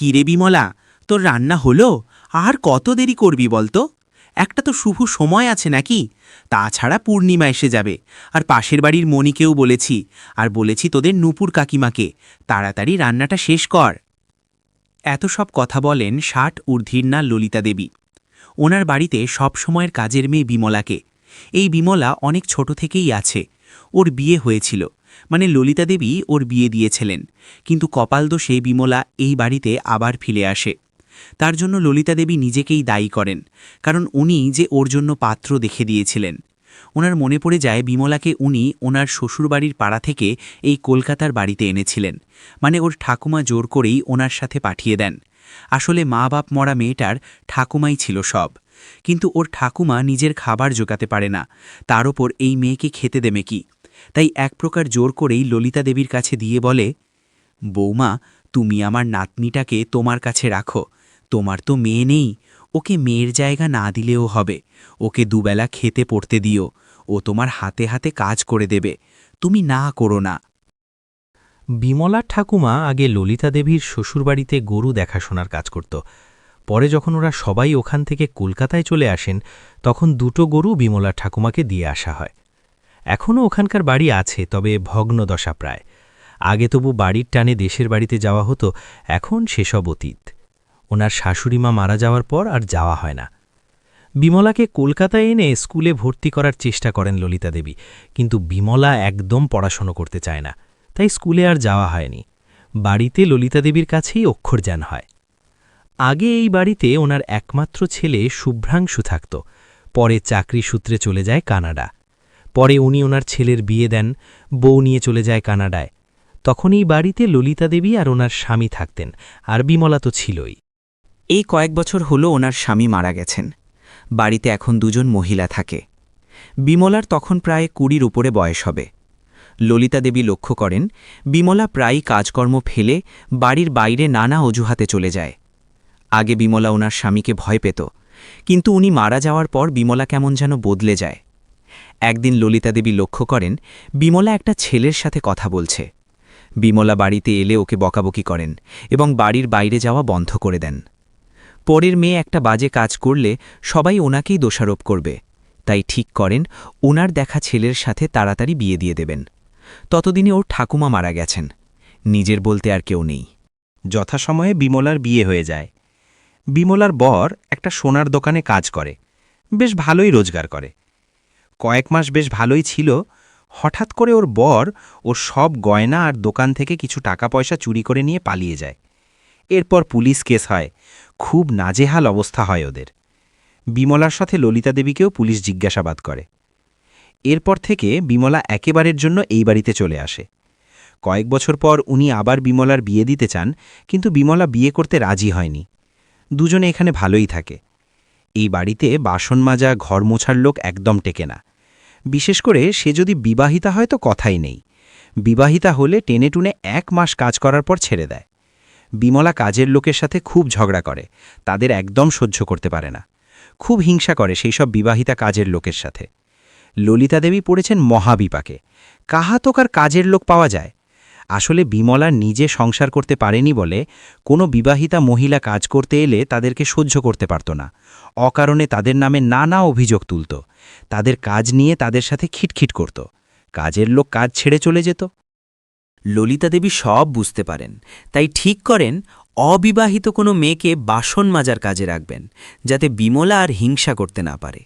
কিরে বিমলা? তোর রান্না হলো? আর কত দেরি করবি বলতো? একটা তো শুভ সময় আছে নাকি? তাছাড়া পূর্ণিমা এসে যাবে। আর পাশের বাড়ির মণিকেও বলেছি। আর বলেছি তোদের নূপুর কাকিমাকে। তাড়াতাড়ি রান্নাটা শেষ কর। এত সব কথা বলেন ষাট ঊর্ধ্বির না ললিতা দেবী। ওনার বাড়িতে সব সময়ের কাজের মেয়ে বিমলাকে। এই বিমলা অনেক ছোট থেকেই আছে। ওর বিয়ে হয়েছিল। মানে ললিতা দেবী ওর বিয়ে দিয়েছিলেন। কিন্তু কপাল দোষে বিমলা এই বাড়িতে আবার ফিরে আসে। তার জন্য ললিতা দেবী নিজেকেই দায়ী করেন, কারণ উনি যে ওর জন্য পাত্র দেখে দিয়েছিলেন। ওনার মনে পড়ে যায় বিমলাকে উনি ওনার শ্বশুরবাড়ির পাড়া থেকে এই কলকাতার বাড়িতে এনেছিলেন মানে ওর ঠাকুমা জোর করেই ওনার সাথে পাঠিয়ে দেন। আসলে মা বাপ মরা মেয়েটার ঠাকুমাই ছিল সব। কিন্তু ওর ঠাকুমা নিজের খাবার জোগাতে পারে না, তার ওপর এই মেয়েকে খেতে দেবে কি? তাই এক প্রকার জোর করেই ললিতা দেবীর কাছে দিয়ে বলে, বৌমা, তুমি আমার নাতনিটাকে তোমার কাছে রাখো। তোমার তো মেয়ে নেই। ওকে মেয়ের জায়গা না দিলেও হবে। ওকে দুবেলা খেতে পড়তে দিও। ও তোমার হাতে হাতে কাজ করে দেবে। তুমি না করো না। বিমলার ঠাকুমা আগে ললিতা দেবীর শ্বশুরবাড়িতে গরু দেখাশোনার কাজ করত। পরে যখন ওরা সবাই ওখান থেকে কলকাতায় চলে আসেন, তখন দুটো গরু বিমলার ঠাকুমাকে দিয়ে আসা হয়। এখনও ওখানকার বাড়ি আছে, তবে ভগ্নদশা প্রায়। আগে তবু বাড়ির টানে দেশের বাড়িতে যাওয়া হতো, এখন সেসব অতীত। ওনার শাশুড়িমা মারা যাওয়ার পর আর যাওয়া হয় না। বিমলাকে কলকাতায় এনে স্কুলে ভর্তি করার চেষ্টা করেন ললিতা দেবী, কিন্তু বিমলা একদম পড়াশোনা করতে চায় না, তাই স্কুলে আর যাওয়া হয়নি। বাড়িতে ললিতা দেবীর কাছেই অক্ষরজ্ঞান হয়। আগে এই বাড়িতে ওনার একমাত্র ছেলে শুভ্রাংশু থাকত, পরে চাকরি সূত্রে চলে যায় কানাডা। পরে উনি ওনার ছেলের বিয়ে দেন, বউ নিয়ে চলে যায় কানাডায়। তখন এই বাড়িতে ললিতা দেবী আর ওনার স্বামী থাকতেন, আর বিমলা তো ছিলই। এই কয়েক বছর হলো ওনার স্বামী মারা গেছেন। বাড়িতে এখন দুজন মহিলা থাকে। বিমলার তখন প্রায় কুড়ির উপরে বয়স হবে। ললিতা দেবী লক্ষ্য করেন, বিমলা প্রায়ই কাজকর্ম ফেলে বাড়ির বাইরে নানা অজুহাতে চলে যায়। আগে বিমলা ওনার স্বামীকে ভয় পেত, কিন্তু উনি মারা যাওয়ার পর বিমলা কেমন যেন বদলে যায়। একদিন ললিতা দেবী লক্ষ্য করেন, বিমলা একটা ছেলের সাথে কথা বলছে। বিমলা বাড়িতে এলে ওকে বকাবকি করেন এবং বাড়ির বাইরে যাওয়া বন্ধ করে দেন। পরের মেয়ে একটা বাজে কাজ করলে সবাই ওনাকেই দোষারোপ করবে। তাই ঠিক করেন, ওনার দেখা ছেলের সাথে তাড়াতাড়ি বিয়ে দিয়ে দেবেন। ততদিনে ওর ঠাকুমা মারা গেছেন। নিজের বলতে আর কেউ নেই। যথাসময়ে বিমলার বিয়ে হয়ে যায়। বিমলার বর একটা সোনার দোকানে কাজ করে। বেশ ভালোই রোজগার করে। কয়েক মাস বেশ ভালোই ছিল, হঠাৎ করে ওর বর ওর সব গয়না আর দোকান থেকে কিছু টাকা পয়সা চুরি করে নিয়ে পালিয়ে যায়। এরপর পুলিশ কেস হয়, খুব নাজেহাল অবস্থা হয় ওদের। বিমলার সাথে ললিতা দেবীকেও পুলিশ জিজ্ঞাসাবাদ করে। এরপর থেকে বিমলা একেবারের জন্য এই বাড়িতে চলে আসে। কয়েক বছর পর উনি আবার বিমলার বিয়ে দিতে চান, কিন্তু বিমলা বিয়ে করতে রাজি হয়নি। দুজনে এখানে ভালোই থাকে। এই বাড়িতে বাসন মাজা, ঘর মোছার লোক একদম টেকে না। বিশেষ করে সে যদি বিবাহিতা হয় তো কথাই নেই। বিবাহিতা হলে টেনে টুনে এক মাস কাজ করার পর ছেড়ে দেয়। বিমলা কাজের লোকের সাথে খুব ঝগড়া করে, তাদের একদম সহ্য করতে পারে না। খুব হিংসা করে সেই সব বিবাহিতা কাজের লোকের সাথে। ললিতা দেবী পড়েছেন মহাবিপাকে। কাহাতকার কাজের লোক পাওয়া যায় আসলে বিমলা নিজে সংসার করতে পারেনি বলে কোনো বিবাহিতা মহিলা কাজ করতে এলে তাদেরকে সহ্য করতে পারত না। অকারণে তাদের নামে নানা অভিযোগ তুলত। তাদের কাজ নিয়ে তাদের সাথে খিটখিট করত। কাজের লোক কাজ ছেড়ে চলে যেত। ললিতা দেবী সব বুঝতে পারেন। তাই ঠিক করেন, অবিবাহিত কোনো মেয়েকে বাসন মাজার কাজে রাখবেন, যাতে বিমলা আর হিংসা করতে না পারে।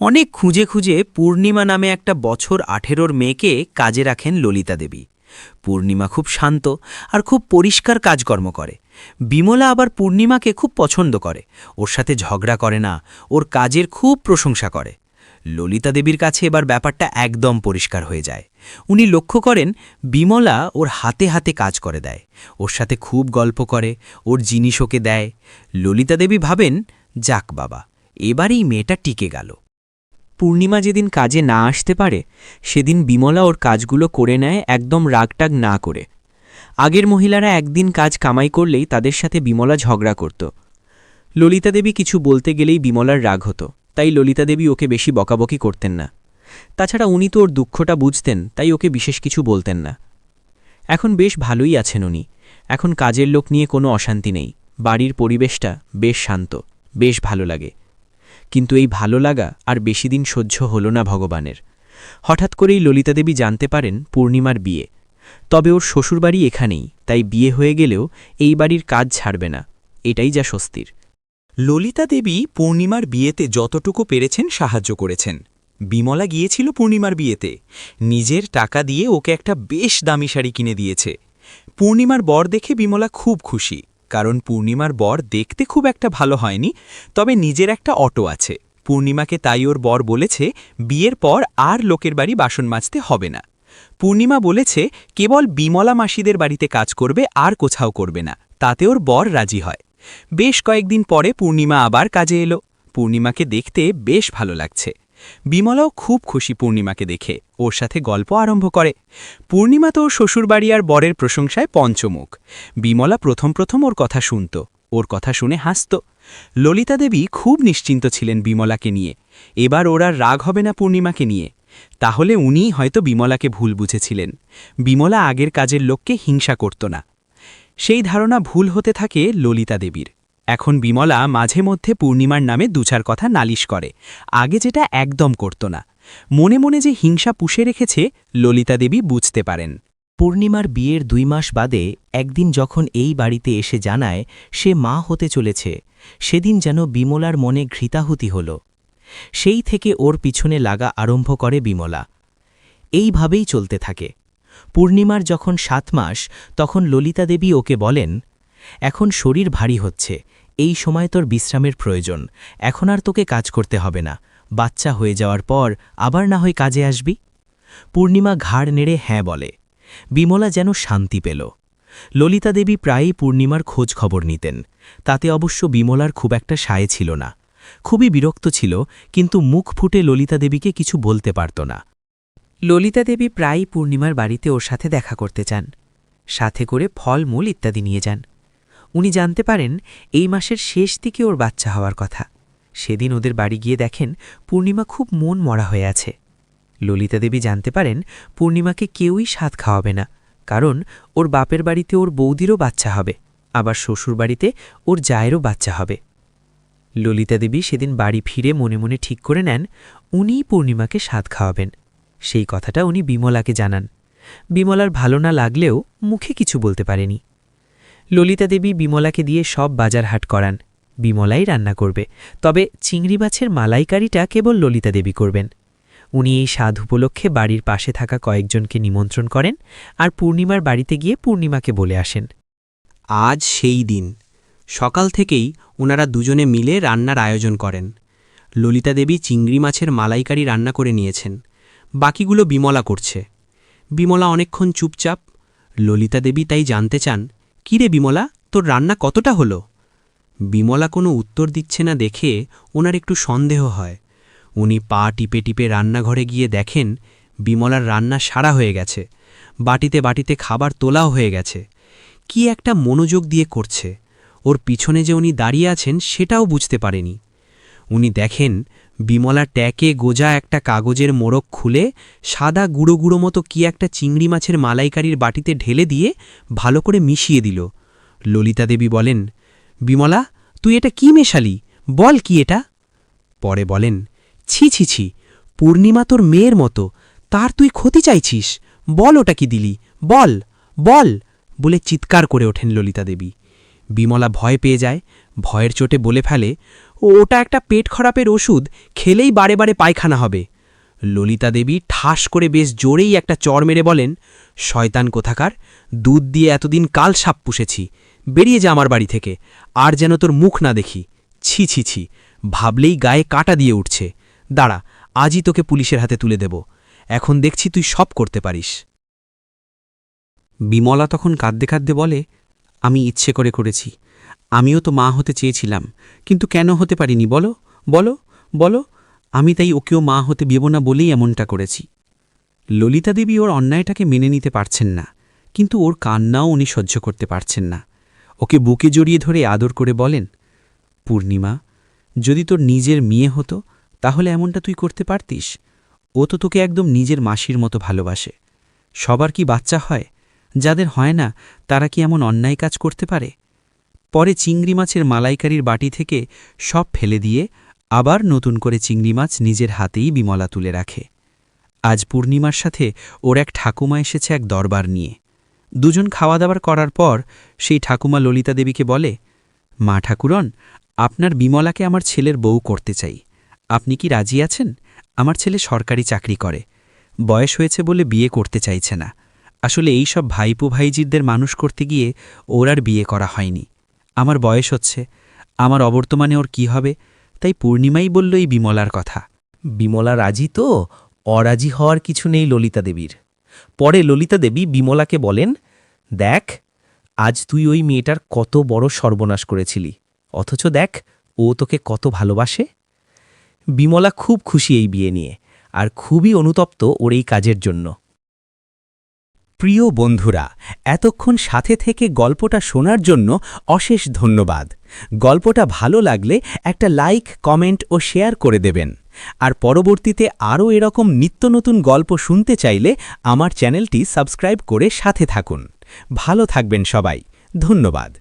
অনেক খুঁজে খুঁজে পূর্ণিমা নামে একটা বছর আঠেরোর মেয়েকে কাজে রাখেন ললিতা দেবী। পূর্ণিমা খুব শান্ত আর খুব পরিষ্কার কাজকর্ম করে। বিমলা আবার পূর্ণিমাকে খুব পছন্দ করে। ওর সাথে ঝগড়া করে না, ওর কাজের খুব প্রশংসা করে। ললিতা দেবীর কাছে এবার ব্যাপারটা একদম পরিষ্কার হয়ে যায়। উনি লক্ষ্য করেন, বিমলা ওর হাতে হাতে কাজ করে দেয়। ওর সাথে খুব গল্প করে, ওর জিনিস ওকে দেয়। ললিতা দেবী ভাবেন, যাক বাবা এবারেই মেয়েটা টিকে গেল। পূর্ণিমা যেদিন কাজে না আসতে পারে, সেদিন বিমলা ওর কাজগুলো করে নেয় একদম রাগটাগ না করে। আগের মহিলারা একদিন কাজ কামাই করলেই তাদের সাথে বিমলা ঝগড়া করত। ললিতা দেবী কিছু বলতে গেলেই বিমলার রাগ হতো, তাই ললিতা দেবী ওকে বেশি বকাবকি করতেন না। তাছাড়া উনি তো ওর দুঃখটা বুঝতেন, তাই ওকে বিশেষ কিছু বলতেন না। এখন বেশ ভালোই আছেন উনি। এখন কাজের লোক নিয়ে কোনো অশান্তি নেই। বাড়ির পরিবেশটা বেশ শান্ত, বেশ ভালো লাগে। কিন্তু এই ভালো লাগা আর বেশি দিন সহ্য হল না ভগবানের। হঠাৎ করেই ললিতা দেবী জানতে পারেন পূর্ণিমার বিয়ে। তবে ওর শ্বশুরবাড়ি এখানেই, তাই বিয়ে হয়ে গেলেও এই বাড়ির কাজ ছাড়বে না। এটাই যা স্বস্তির। ললিতা দেবী পূর্ণিমার বিয়েতে যতটুকু পেরেছেন সাহায্য করেছেন। বিমলা গিয়েছিল পূর্ণিমার বিয়েতে। নিজের টাকা দিয়ে ওকে একটা বেশ দামি শাড়ি কিনে দিয়েছে। পূর্ণিমার বর দেখে বিমলা খুব খুশি। কারণ পূর্ণিমার বর দেখতে খুব একটা ভালো হয়নি, তবে নিজের একটা অটো আছে। পূর্ণিমাকে তাই ওর বর বলেছে, বিয়ের পর আর লোকের বাড়ি বাসন মাজতে হবে না। পূর্ণিমা বলেছে, কেবল বিমলা মাসিদের বাড়িতে কাজ করবে, আর কোথাও করবে না। তাতে ওর বর রাজি হয়। বেশ কয়েকদিন পরে পূর্ণিমা আবার কাজে এলো। পূর্ণিমাকে দেখতে বেশ ভালো লাগছে। বিমলাও খুব খুশি পূর্ণিমাকে দেখে। ওর সাথে গল্প আরম্ভ করে। পূর্ণিমা তো শ্বশুরবাড়ি আর বরের প্রশংসায় পঞ্চমুখ। বিমলা প্রথম প্রথম ওর কথা শুনত। ওর কথা শুনে হাসত। ললিতা দেবী খুব নিশ্চিন্ত ছিলেন বিমলাকে নিয়ে। এবার ওর আর রাগ হবে না পূর্ণিমাকে নিয়ে। তাহলে উনিই হয়তো বিমলাকে ভুল বুঝেছিলেন। বিমলা আগের কাজের লোককে হিংসা করত না। সেই ধারণা ভুল হতে থাকে ললিতা দেবীর। এখন বিমলা মাঝে মধ্যে পূর্ণিমার নামে দুচার কথা নালিশ করে, আগে যেটা একদম করত না। মনে মনে যে হিংসা পুষে রেখেছে, ললিতা দেবী বুঝতে পারেন। পূর্ণিমার বিয়ের দুই মাস বাদে একদিন যখন এই বাড়িতে এসে জানায়, সে মা হতে চলেছে, সেদিন যেন বিমলার মনে ঘৃতাহুতি হল। সেই থেকে ওর পিছনে লাগা আরম্ভ করে বিমলা। এইভাবেই চলতে থাকে। পূর্ণিমার যখন সাত মাস, তখন ললিতা দেবী ওকে বলেন, এখন শরীর ভারী হচ্ছে এই সময় তোর বিশ্রামের প্রয়োজন। এখন আর তোকে কাজ করতে হবে না। বাচ্চা হয়ে যাওয়ার পর আবার না হয় কাজে আসবি? পূর্ণিমা ঘাড় নেড়ে হ্যাঁ বলে। বিমলা যেন শান্তি পেল। ললিতা দেবী প্রায়ই পূর্ণিমার খোঁজ খবর নিতেন। তাতে অবশ্য বিমলার খুব একটা সায় ছিল না। খুবই বিরক্ত ছিল, কিন্তু মুখ ফুটে ললিতা দেবীকে কিছু বলতে পারত না। ললিতা দেবী প্রায়ই পূর্ণিমার বাড়িতে ওর সাথে দেখা করতে চান। সাথে করে ফলমূল ইত্যাদি নিয়ে যান। উনি জানতে পারেন এই মাসের শেষ দিকে ওর বাচ্চা হওয়ার কথা। সেদিন ওদের বাড়ি গিয়ে দেখেন পূর্ণিমা খুব মন মরা হয়ে আছে। ললিতা দেবী জানতে পারেন পূর্ণিমাকে কেউই স্বাদ খাওয়াবে না, কারণ ওর বাপের বাড়িতে ওর বৌদিরও বাচ্চা হবে, আবার শ্বশুর বাড়িতে ওর জায়েরও বাচ্চা হবে। ললিতা দেবী সেদিন বাড়ি ফিরে মনে মনে ঠিক করে নেন, উনিই পূর্ণিমাকে স্বাদ খাওয়াবেন। সেই কথাটা উনি বিমলাকে জানান। বিমলার ভালো না লাগলেও মুখে কিছু বলতে পারেনি। ললিতা দেবী বিমলাকে দিয়ে সব বাজার হাট করান। বিমলাই রান্না করবে। তবে চিংড়ি মাছের মালাইকারিটা কেবল ললিতা দেবী করবেন। উনি এই স্বাদ উপলক্ষে বাড়ির পাশে থাকা কয়েকজনকে নিমন্ত্রণ করেন আর পূর্ণিমার বাড়িতে গিয়ে পূর্ণিমাকে বলে আসেন। আজ সেই দিন। সকাল থেকেই ওনারা দুজনে মিলে রান্নার আয়োজন করেন। ললিতা দেবী চিংড়ি মাছের মালাইকারি রান্না করে নিয়েছেন। বাকিগুলো বিমলা করছে। বিমলা অনেকক্ষণ চুপচাপ। ললিতা দেবী তাই জানতে চান "কি রে বিমলা, তোর রান্না কতটা হলো? বিমলা কোনো উত্তর দিচ্ছে না দেখে ওনার একটু সন্দেহ হয়। উনি পা টিপে টিপে রান্নাঘরে গিয়ে দেখেন বিমলার রান্না সারা হয়ে গেছে। বাটিতে বাটিতে খাবার তোলাও হয়ে গেছে। কি একটা মনোযোগ দিয়ে করছে। ওর পিছনে যে উনি দাঁড়িয়ে আছেন সেটাও বুঝতে পারেনি। উনি দেখেন বিমলা ট্যাকে গোজা একটা কাগজের মোড়ক খুলে সাদা গুঁড়ো গুঁড়ো মতো কি একটা চিংড়ি মাছের মালাইকারির বাটিতে ঢেলে দিয়ে ভালো করে মিশিয়ে দিল। ললিতা দেবী বলেন, বিমলা, তুই এটা কি মেশালি? বল কি এটা? পরে বলেন, ছি ছি ছি, পূর্ণিমা তোর মেয়ের মতো, তার তুই ক্ষতি চাইছিস। বল ওটা কি দিলি? বল বল, বলে চিৎকার করে ওঠেন ললিতা দেবী। বিমলা ভয় পেয়ে যায় ভয়ের চোটে বলে ফেলে ওটা একটা পেট খারাপের ওষুধ, খেলেই বারে বারে পায়খানা হবে। ললিতা দেবী ঠাস করে বেশ জোরেই একটা চর মেরে বলেন, শয়তান কোথাকার, দুধ দিয়ে এতদিন কাল সাপ পুষেছি, বেরিয়ে যা আমার বাড়ি থেকে, আর যেন তোর মুখ না দেখি। ছি ছি ছি, ভাবলেই গায়ে কাটা দিয়ে উঠছে। দাঁড়া, আজই তোকে পুলিশের হাতে তুলে দেব, এখন দেখছি তুই সব করতে পারিস। বিমলা তখন কাঁদতে কাঁদতে বলে, আমি ইচ্ছে করে করেছি আমিও তো মা হতে চেয়েছিলাম, কিন্তু কেন হতে পারিনি বলো বলো বলো, আমি তাই ওকেও মা হতে দেব না বলেই এমনটা করেছি। ললিতা দেবী ওর অন্যায়টাকে মেনে নিতে পারছেন না, কিন্তু ওর কান্নাও উনি সহ্য করতে পারছেন না। ওকে বুকে জড়িয়ে ধরে আদর করে বলেন, পূর্ণিমা, যদি তোর নিজের মেয়ে হতো, তাহলে এমনটা তুই করতে পারতিস? ও তো তোকে একদম নিজের মাসির মতো ভালোবাসে। সবার কি বাচ্চা হয়? যাদের হয় না, তারা কি এমন অন্যায় কাজ করতে পারে? পরে চিংড়ি মাছের মালাইকারির বাটি থেকে সব ফেলে দিয়ে আবার নতুন করে চিংড়ি মাছ নিজের হাতেই বিমলা তুলে রাখে। আজ পূর্ণিমার সাথে ওর এক ঠাকুমা এসেছে এক দরবার নিয়ে। দুজন খাওয়া দাওয়ার করার পর সেই ঠাকুমা ললিতা দেবীকে বলে, মা ঠাকুরন, আপনার বিমলাকে আমার ছেলের বউ করতে চাই। আপনি কি রাজি আছেন? আমার ছেলে সরকারি চাকরি করে। বয়স হয়েছে বলে বিয়ে করতে চাইছে না। আসলে এই সব ভাইপো ভাইজিদের মানুষ করতে গিয়ে ওর আর বিয়ে করা হয়নি। আমার বয়স হচ্ছে, আমার অবর্তমানে ওর কি হবে? তাই পূর্ণিমাই বলল এই বিমলার কথা। বিমলা রাজি তো? অরাজি হওয়ার কিছু নেই ললিতা দেবীর। পরে ললিতা দেবী বিমলাকে বলেন, দেখ, আজ তুই ওই মেয়েটার কত বড় সর্বনাশ করেছিলি। অথচ দেখ, ও তোকে কত ভালোবাসে? বিমলা খুব খুশি এই বিয়ে নিয়ে, আর খুবই অনুতপ্ত ওর এই কাজের জন্য। প্রিয় বন্ধুরা, এতক্ষণ সাথে থেকে গল্পটা শোনার জন্য অশেষ ধন্যবাদ। গল্পটা ভালো লাগলে একটা লাইক, কমেন্ট ও শেয়ার করে দেবেন। আর পরবর্তীতে আরও এরকম নিত্য নতুন গল্প শুনতে চাইলে আমার চ্যানেলটি সাবস্ক্রাইব করে সাথে থাকুন। ভালো থাকবেন সবাই। ধন্যবাদ।